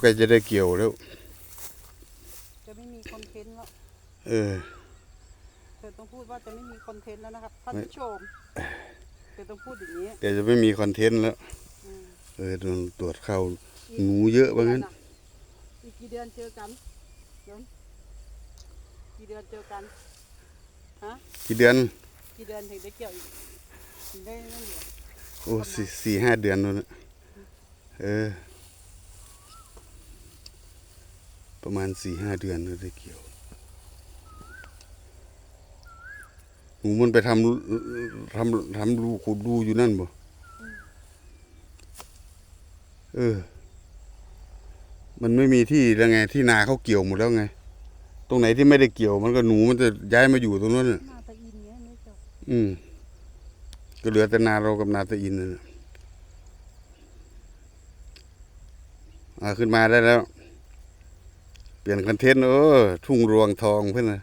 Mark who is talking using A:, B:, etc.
A: ใกล้จะได้เกี่ยวแล้ว
B: จะไม่มีคอนเทนต์แล้ว
A: เออ
B: เธอต้องพูดว่าจะไม่มีคอนเทนต์แล้วนะครับท่านผู้ชม เธอต้องพูดอย่างนี้
A: แกจะไม่มีคอนเทนต์แล้ว
B: อืม
A: เออโดนตรวจเข้าหนูเยอะว่างั้น
B: อีกกี่เดือนเจอกันเดี๋ยวกี่เดือนเจอกัน ฮะ
A: กี่เดือน
B: กี่เดือนถึงได้เกี่ยวอีกถึงได้นั่นเหรอ
A: โอ้สี่สี่ห้าเดือนแล้วนะเออ ประมาณสี่ห้าเดือนแล้วได้เกี่ยวหนูมันไปทำทำทำรูขุดรูอยู่นั่นบ่เออ มันไม่มีที่แล้วไง ที่นาเขาเกี่ยวหมดแล้วไง ตรงไหนที่ไม่ได้เกี่ยว มันก็หนูมันจะย้ายมาอยู่ตรงนั้นน่ะ
B: หน้าตาอินเนี้ยไม่จบ
A: อืม ก็เหลือแต่นาเรากับนาตะอินนั่นน่ะอ่าขึ้นมาได้แล้ว เปลี่ยนคอนเทนต์เออทุ่งรวงทองเพื่อนนะ